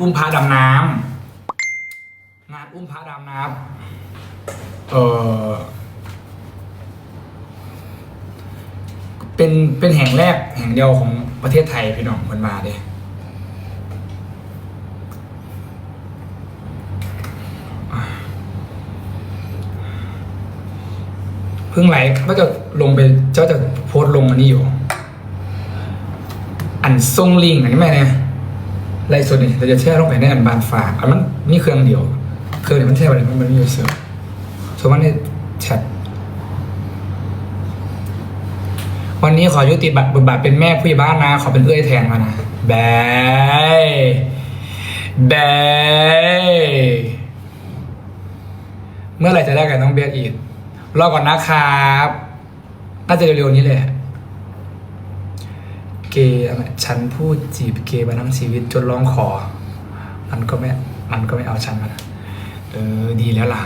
อุ้มพระดำน้ำงานอุ้มพระดำน้ำเออเป็นเป็นแห่งแรกแห่งเดียวของประเทศไทยพี่น้องคนมาเด้เพิ่งไหลก็จะลงไปเจ้าจะโพสต์ลงอันนี้อยู่ อันทรงลิงอันนี้แม่เนี่ย ไล่ส่วนนี้เราจะแช่ลงไปในอันบานฝากอันมันมีเครื่องเดียว เครื่องนี้มันแช่ไปมันมันมีอยู่เสือส่วนมันในแชทวันนี้ขอยุติบัตรบทบาทเป็นแม่ผู้ใหญ่บ้านนะ ขอเป็นเอื้อยแทนมานะแบยแบยเมื่อไหร่จะได้กับน้องเบียร์อีกรอก่อนนะครับ น่าจะเร็วๆนี้เลย เกย์อะไรฉันพูดจีบเกย์มาทั้งชีวิตจนร้องขอ มันก็ไม่ มันก็ไม่เอาฉันมาเออดีแล้วล่ะ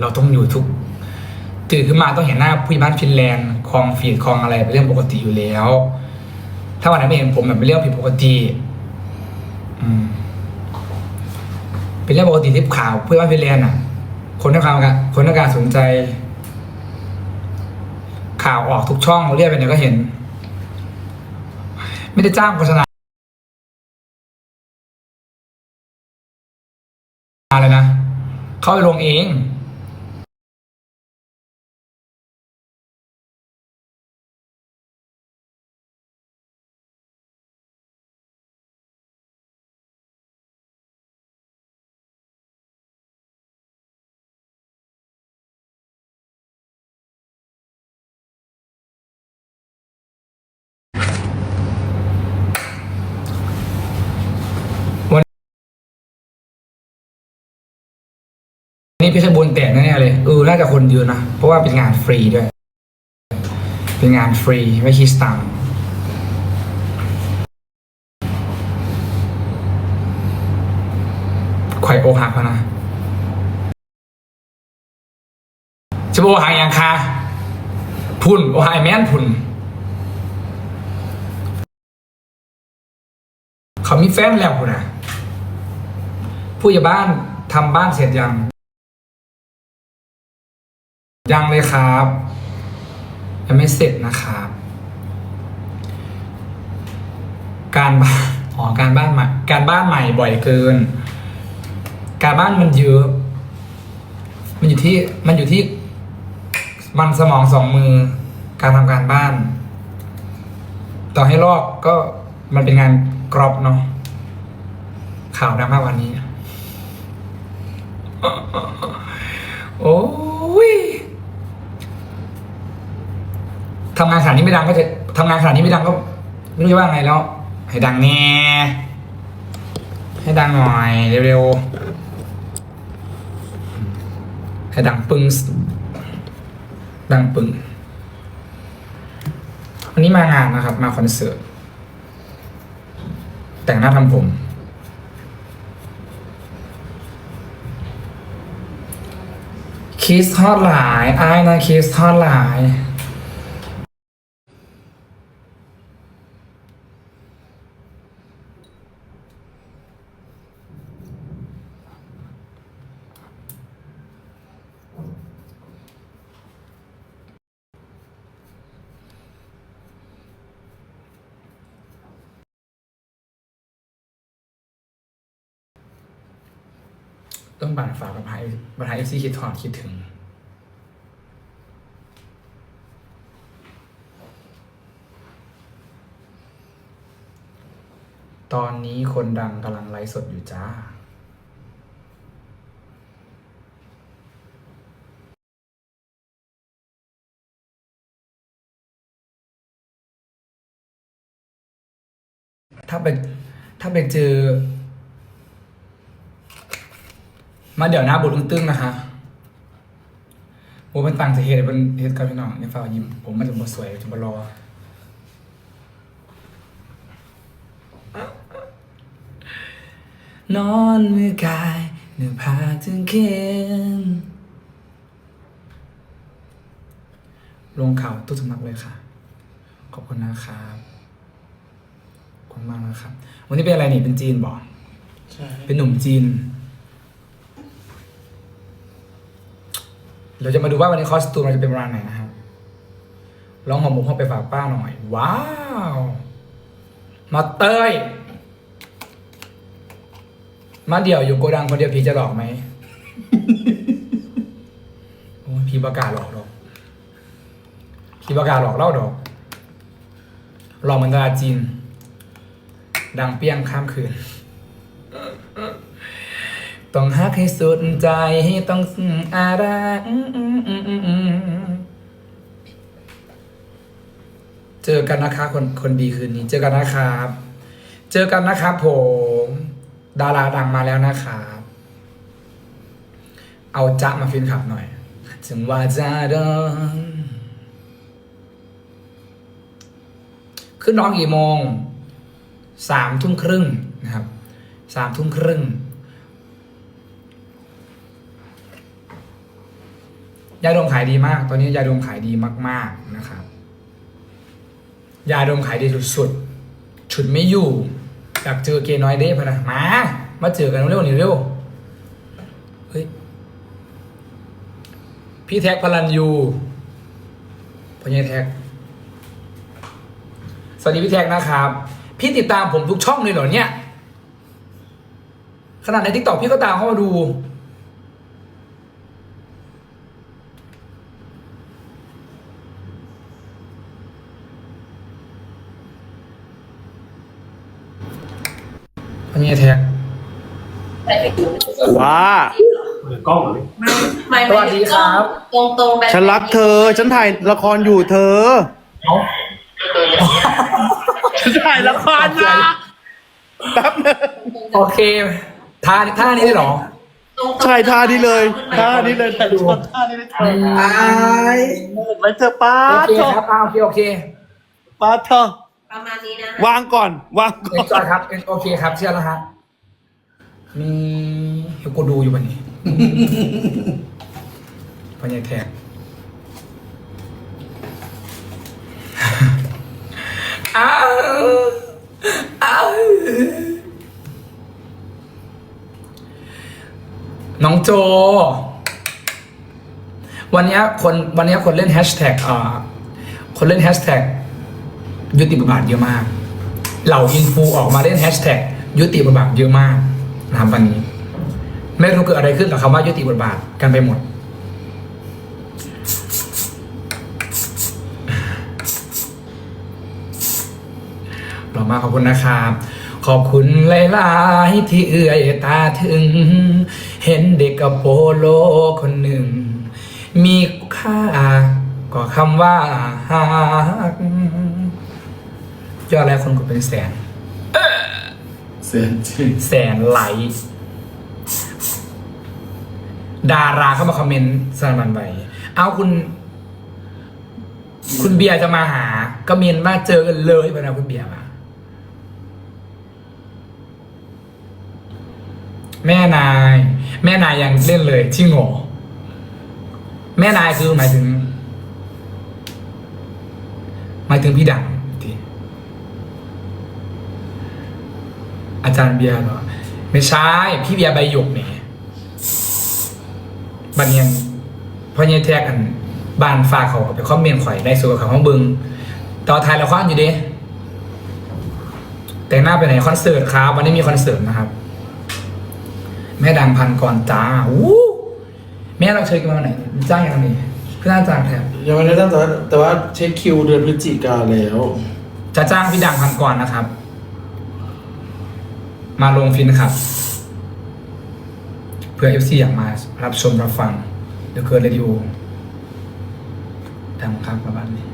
เราต้องอยู่ทุกตื่นขึ้นมาต้องเห็นหน้าผู้ใหญ่บ้านฟินแลนด์คลองฟีดคลองอะไรเป็นเรื่องปกติอยู่แล้ว ถ้าวันนั้นไม่เห็นผมแบบเป็นเรื่องผิดปกติอืมเป็นเรื่องปกติที่ข่าวผู้ใหญ่บ้านฟินแลนด์อะ คนให้ความกันคนให้การสนใจ ข่าวออกทุกช่องเรียกไปไหนก็เห็น ไม่ได้จ้างโฆษณาอะไรนะ เขาไปลงเอง นี่พี่ขบวนแตกแน่ๆเลยเออน่าจะคนเยอะนะ เพราะว่าเป็นงานฟรีด้วย เป็นงานฟรีไม่คิดตังค์ไข่โอหักแล้วนะจะบอหางยังคะพุ่นโอหายแม่นพุ่นเขามีแฟนแล้วพุ่นนะผู้ใหญ่บ้านทำบ้านเสร็จยัง ยังเลยครับยังไม่เสร็จนะครับ การบ้านอ๋อการบ้านใหม่การบ้านใหม่บ่อยเกิน การบ้านมันเยอะมันอยู่ที่มันอยู่ที่ มันสมองสองมือ การทำการบ้าน ต่อให้ลอกก็มันเป็นงานกรอบเนาะข่าวดังมากวันนี้ โอ้ย ทำงานขนาดนี้ไม่ดังก็จะทำงานขนาดนี้ไม่ดังก็ไม่รู้จะว่าไงแล้ว ให้ดังแน่ให้ดังหน่อยเร็วๆให้ดังปึ้งดังปึ้งวันนี้มางานนะครับ มาคอนเสิร์ตแต่งหน้าทำผม คิสทอดหลายอ้ายนะคิสทอดหลาย ต้องบันฝากประพายประพายเอฟซีคิดถอดคิดถึง ตอนนี้คนดังกำลังไลฟ์สดอยู่จ้าถ้าไปถ้าไปเจอ มาเดี๋ยวหน้าบุญตึ้งนะคะโอ้เป็นตังสาเหตุเป็นเหตุกับพี่น้องในฝ่ายิ้ม ผมมันจะมาสวยจะมารอนอนมือกายเนื้อผ้าถึงเข็นลงข่าวทุกสำนักเลยค่ะ ขอบคุณนะครับขอบคุณมากนะครับ วันนี้เป็นอะไรนี่เป็นจีนบอกใช่เป็นหนุ่มจีน เราจะมาดูว่าวันนี้คอสตูมเราจะเป็นประมาณไหนนะครับลองหอมหมกเข้าไปฝากป้าหน่อย ว้าว มาเตย มาเดี่ยวอยู่โกดังคนเดียวผีจะหลอกไหมโอ้ยผีประกาศหลอกหรอกผีประกาศหลอกเล่าดอกหลอกเหมือนตาจีน ดังเปี้ยงข้ามคืน ต้องฮักให้สุดใจต้องอารักเจอกันนะคะคนคนดีคืนนี้ เจอกันนะครับ เจอกันนะครับผม ดาราดังมาแล้วนะครับ เอาจ๊ะมาฟินขับหน่อย ถึงว่าจะเดินขึ้นน้องกี่โมงสามทุ่มครึ่งนะครับสามทุ่มครึ่ง ยาดมขายดีมาก ตอนนี้ยาดมขายดีมาก ๆนะครับ ยาดมขายดีสุดๆ ฉุดไม่อยู่ อยากเจอเกน้อยเด้พะนะมา มาเจอกันเร็วๆนี่เร็ว เฮ้ย พี่แท็กพลันยูพญาแท็ก สวัสดีพี่แท็กนะครับ พี่ติดตามผมทุกช่องเลยเหรอเนี่ย ขนาดในทิกตอกพี่ก็ตามเข้ามาดู พญาแท็ก ว้ากล้องเหรอไม่สวัสดีครับ ตรงตรงๆแบบฉันรักเธอ ฉันถ่ายละครอยู่เธอ เอ้าฉันถ่ายละครนะแป๊บนึงโอเคท่าท่านี้ได้เหรอตรงๆใช่ท่านี้เลยท่านี้เลยถ่ายชนท่านี้เลยเธออายเห็นไหมเธอป้าโอเคเธอครับอ่าโอเคโอเคป้าเธอประมาณนี้นะวางก่อน วางก่เอ็อนนจอยครับเอ็นโอเคครับเชื่อแล้วฮะมี เดี๋ยวกูดูอยู่วันนี้ พญาแท็กอ้าวอ้าวน้องโจ วันเนี้ยคนวันเนี้ยคนเล่นแฮชแท็กอ่าคนเล่นแฮชแท็กยุติบทบาทเยอะมาก เหล่าอินฟูออกมาเล่นแฮชแท็กยุติบทบาทเยอะมากนะครับวันนี้ ไม่รู้เกิดอะไรขึ้นกับคำว่ายุติบทบาทกันไปหมด หล่อมากขอบคุณนะครับ ขอบคุณหลายๆที่เอื้อยตาถึง เห็นเด็กกับโปโลคนหนึ่ง มีค่าก็คำว่าฮักยอดแล้วคนกดเป็นแสนเสียจริง แสนไลค์ ดาราเข้ามาคอมเมนต์สนันบันไปเอาคุณ คุณเบียร์จะมาหา ก็เมียนมาเจอกันเลยไปนะคุณเบียร์มาแม่นาย แม่นายยังเล่นเลยจริงเหรอแม่นายคือหมายถึง หมายถึงพี่ดังที่อาจารย์เบียร์เหรอ ไม่ใช่พี่เบียร์ใบหยกเนี่ยบันยังพอเนี่ยแท็กกันบ้านฝากเขาก็ไปคอมเมนต์ข่อยได้สูกับเขาของบึงต่อท้ายละครอยู่เด้แต่งหน้าไปไหนคอนเสิร์ตครับวันนี้มีคอนเสิร์ตนะครับ แม่ดังพันก่อนจ้าอู้แม่เราเชิญกันมาวันไหนจ้างยังไงเพื่อนจ้างแทนยังไม่ได้ตั้งแต่ว่าแต่ว่าเช็คคิวเดือนพฤศจิกาแล้ว จะจ้างพี่ดังพันก่อนนะครับ มาลงฟินครับ เพื่อเอฟซีอยากมารับชมรับฟัง เดี๋ยวเกิดเรดิโอดังครับประมาณนี้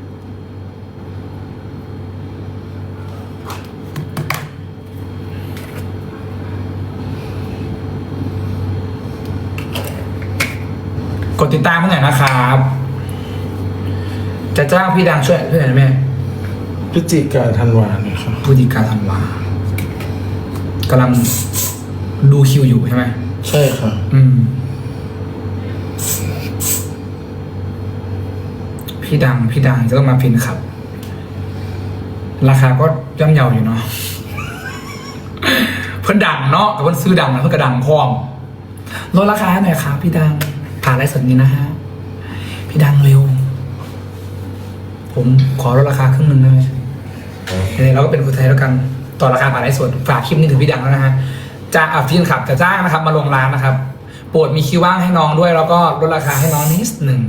กดติดตามให้หน่อยนะครับ จะจ้างพี่ดังช่วยช่วยหน่อยไหมพฤศจิกาธันวาเนี่ยครับพฤศจิกาธันวา กำลังดูคิวอยู่ใช่ไหมใช่ค่ะ อืม พี่ดังพี่ดังจะต้องมาพินขับ ราคาก็ย่อมเยาอยู่เนาะผพิ่นดังเนาะแต่เพิ่นซื้อดังนะเพิ่นกระดังพร้อมลดราคาให้หน่อยครับพี่ดังผ่านไลฟ์สดนี้นะฮะพี่ดังเร็ว ผมขอลดราคาครึ่งหนึ่งได้ไหมเดี๋ยวเราก็เป็นคนไทยแล้วกัน ต่อราคาผ่านไลฟ์สดฝากคลิปนี้ถึงพี่ดังแล้วนะฮะจะอาฟที่ขับจะจ้างนะครับ มาลงร้านนะครับโปรดมีคิวว่างให้น้องด้วย แล้วก็ลดราคาให้น้องนิดหนึ่ง